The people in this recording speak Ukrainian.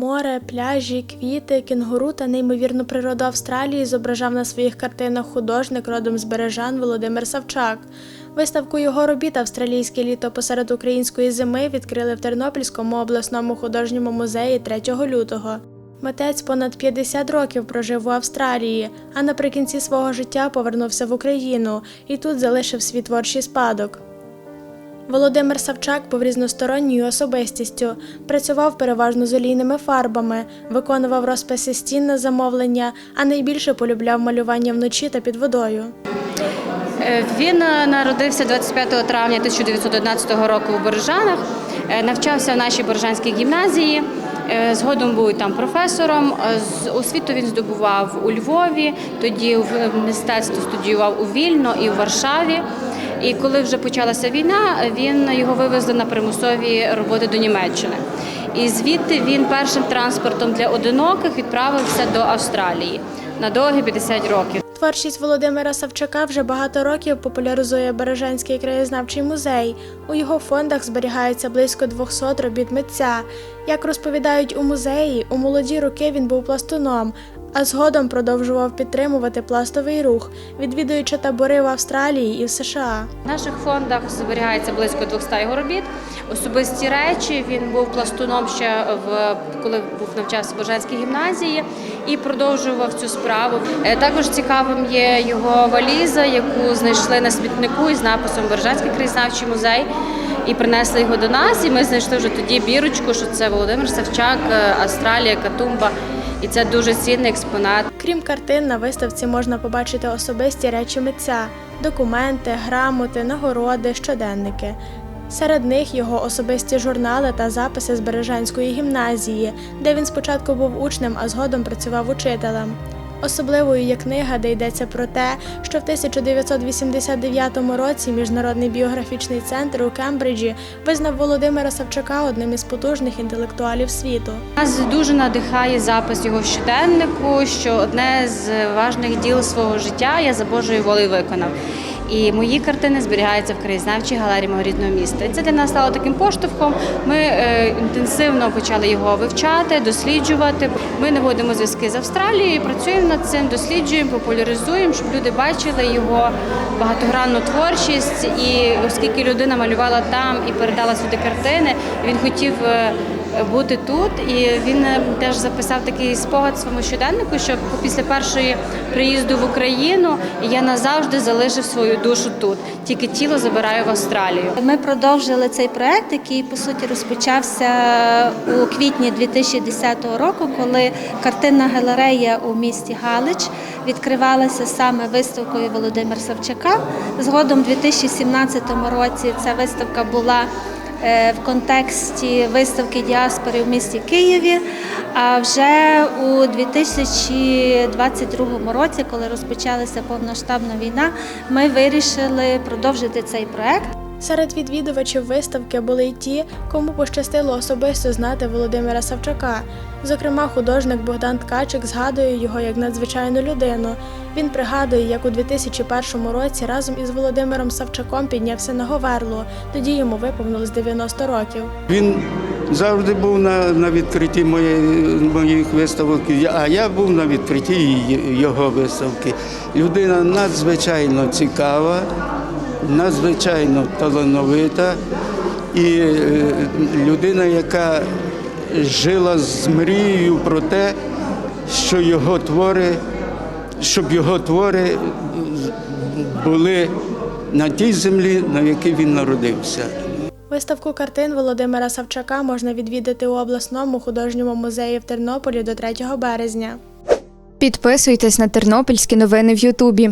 Море, пляжі, квіти, кінгуру та неймовірну природу Австралії зображав на своїх картинах художник родом з Бережан Володимир Савчак. Виставку його робіт Австралійське літо посеред української зими відкрили в Тернопільському обласному художньому музеї 3 лютого. Митець понад 50 років прожив у Австралії, а наприкінці свого життя повернувся в Україну і тут залишив свій творчий спадок. Володимир Савчак був різносторонньою особистістю, працював переважно з олійними фарбами, виконував розписи стін на замовлення, а найбільше полюбляв малювання вночі та під водою. Е, Він е, народився 25 травня 1911 року в Боржанах, е, навчався в нашій Боржанській гімназії. Згодом був там професором. Освіту він здобував у Львові, тоді в мистецтво студіював у Вільно і в Варшаві. І коли вже почалася війна, він його вивезли на примусові роботи до Німеччини. І звідти він першим транспортом для одиноких відправився до Австралії на довгі 50 років. Творчість Володимира Савчака вже багато років популяризує Бережанський краєзнавчий музей. У його фондах зберігається близько 200 робіт митця. Як розповідають у музеї, у молоді роки він був пластуном, а згодом продовжував підтримувати пластовий рух, відвідуючи табори в Австралії і в США. В наших фондах зберігається близько 200 його робіт. Особисті речі він був пластуном ще в коли був навчався в Божанській гімназії і продовжував цю справу. Е, Також цікавим є його валіза, яку знайшли на смітнику із написом Бержанський краєзнавчий музей. І принесли його до нас, і ми знайшли вже тоді бірочку, що це Володимир Савчак, е, Австралія, Катумба. І це дуже цінний експонат. Крім картин, на виставці можна побачити особисті речі митця, документи, грамоти, нагороди, щоденники. Серед них його особисті журнали та записи з Бережанської гімназії, де він спочатку був учнем, а згодом працював учителем. Особливою є книга, де йдеться про те, що в 1989 році Міжнародний біографічний центр у Кембриджі визнав Володимира Савчака одним із потужних інтелектуалів світу. Нас дуже надихає запис його щоденнику, що одне з важних діл свого життя я за Божою волею виконав. І мої картини зберігаються в краєзнавчій галерії мого рідного міста. Це для нас стало таким поштовхом. Ми е, інтенсивно почали його вивчати, досліджувати. Ми наводимо зв'язки з Австралією, працюємо над цим, досліджуємо, популяризуємо, щоб люди бачили його багатогранну творчість. І оскільки людина малювала там і передала сюди картини, він хотів. Бути тут, і він е, теж записав такий спогад своєму щоденнику, що після першої приїзду в Україну я назавжди залишив свою душу тут. Тільки тіло забираю в Австралію. Ми продовжили цей проект, який по суті розпочався у квітні 2010 року, коли картинна галерея у місті Галич відкривалася саме виставкою Володимира Савчака. Згодом у 2017 році ця виставка була в контексті виставки діаспори в місті Києві. А вже у 2022 році, коли розпочалася повноштабна війна, ми вирішили продовжити цей проект. Серед відвідувачів виставки були й ті, кому пощастило особисто знати Володимира Савчака. Зокрема, художник Богдан Ткачик згадує його як надзвичайну людину. Він пригадує, як у 2001 році разом із Володимиром Савчаком піднявся на Говерлу. Тоді йому виповнилось 90 років. Він завжди був на, на відкритті моїх виставок, а я був на відкритті його виставки. Людина надзвичайно цікава, надзвичайно талановита і е, людина, яка жила з мрією про те, що його твори, щоб його твори були на тій землі, на якій він народився. Виставку картин Володимира Савчака можна відвідати у обласному художньому музеї в Тернополі до 3 березня. Підписуйтесь на тернопільські новини в Ютубі.